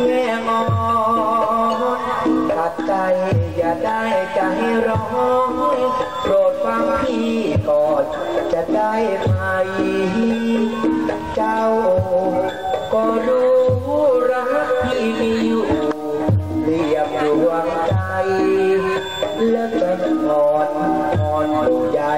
แง่งอนขัดใจอย่าได้ใจร้อนโปรดฟังพี่ก่อนจะได้ไหมเจ้าก็รู้รักพี่มีอยู่เรียบดวงใจและจะนอนนอนอยู่ใหญ่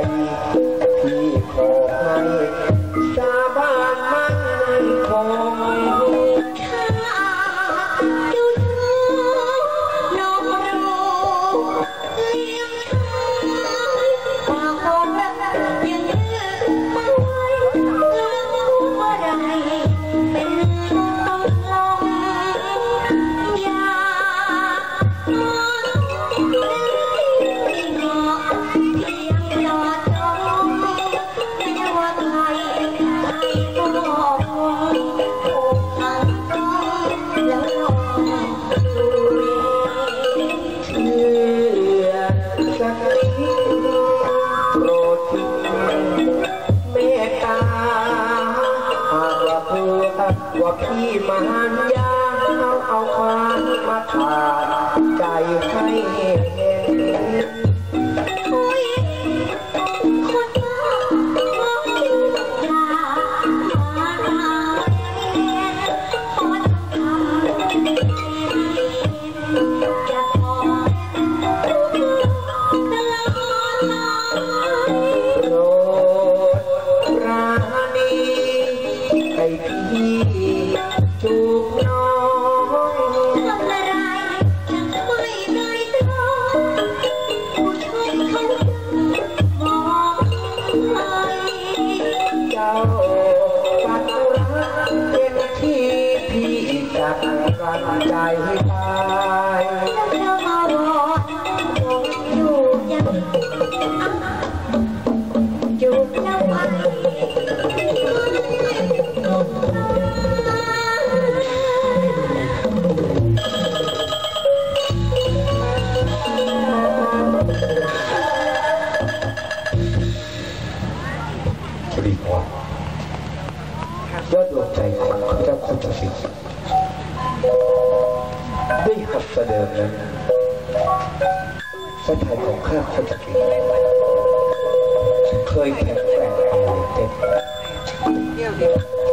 เมตตาหากว่าเพื่อว่าพี่มันยาเอาเอาความมาขาดใจให้ ดกันใจให้ต ด้วยู่ยังอยู่แล้วไปสุริพรยอดดวงใจของข้าเจ้าคุณจสิงห์ด้วยหัดเสดิมนั้นพระไทยของข้าเขาจะกินเคยแข็งแกร่งเอาเต็ม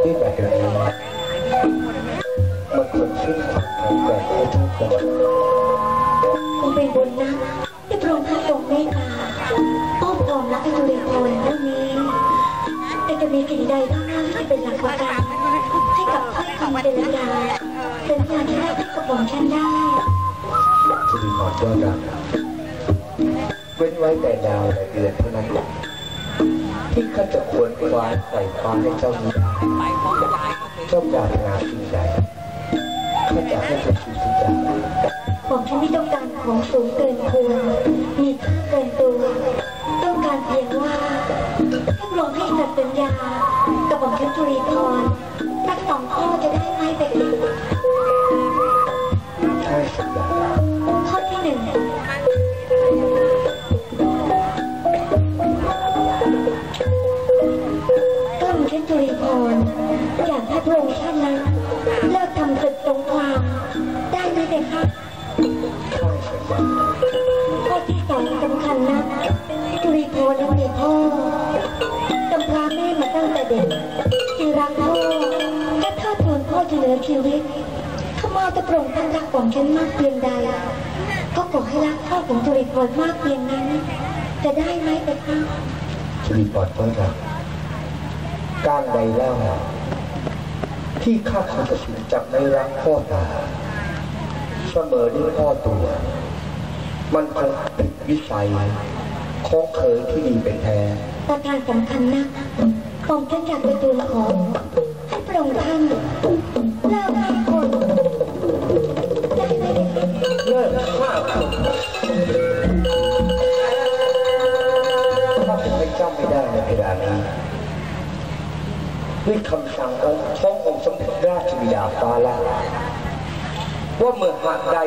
ด้วยแบบนี้มันควรชื่นชมแข็งแกร่งให้ทุกคนคงเป็นบุญนะที่พระองค์ท่านทรงเมตตาอ้อมกอมรักให้ดุริพรเรื่องนี้แต่จะมีสิ่งใดเท่านั้นที่เป็นหลักประกันให้กับถ้อยคำเป็นยาเป็น ให้กับผมฉันได้สุริพรยอดรักเว้นไว้แต่ดาวและเดือนเท่านั้นที่ข้าจะควรคว้าใส่ฟ้ามให้เจ้านี้ได้เจ้าปรานาสิ่งใดข้าจะให้เป็นสิ่งทุกอย่างผมฉันไม่ต้องการของสูงเกินควรมีค่าเกินตัว ต้องการเพียงว่าให้พรองให้สัตย์สัญญากับผมฉันจุรีพรสักสองข้อจะได้ไหมไปอีก ชีวิตข้ามาจะโปร่งท่านรักของฉันมากเพียงใด ก็ขอให้รักพ่อของจุรีพรมากเพียงนั้น จะได้ไหมเด็กคะสุริพรก็รักการใดเล่าที่ข้าคงจะสินจับไม่รักพ่อตาเสมอด้วยพ่อตัว มันคงผิดวิสัยของเคยที่ดีเป็นแท้ประการสำคัญนะผมฉันอยากไปทูลขอให้พระองค์ท่าน นเวลานี้ด้วยคำสั่งของท้ององค์สมเด็จราชบิดาฟ้าละว่าเมื่อหากใด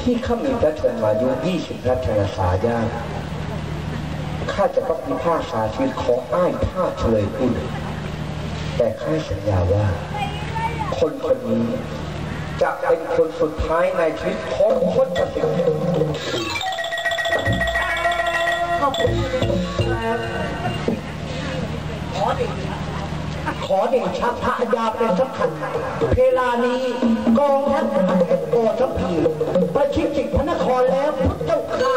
ที่ข้ามีพระชนมายุ20รัชนสาญาข้าจะต้องพิพากษาชีวิตของอ้ายท่าเฉลยขึ้นแต่ข้าสัญญาว่า คนคนนี้จะเป็นคนสุดท้ายในชีวิตของคนคนห ขอบคุณขอเด็กขอเด็กชักพระยาเป็นสำคัญเวลานี้กองทัพโกทัพพีประชิดจิตพระนครแล้วพุทธเจ้าข้า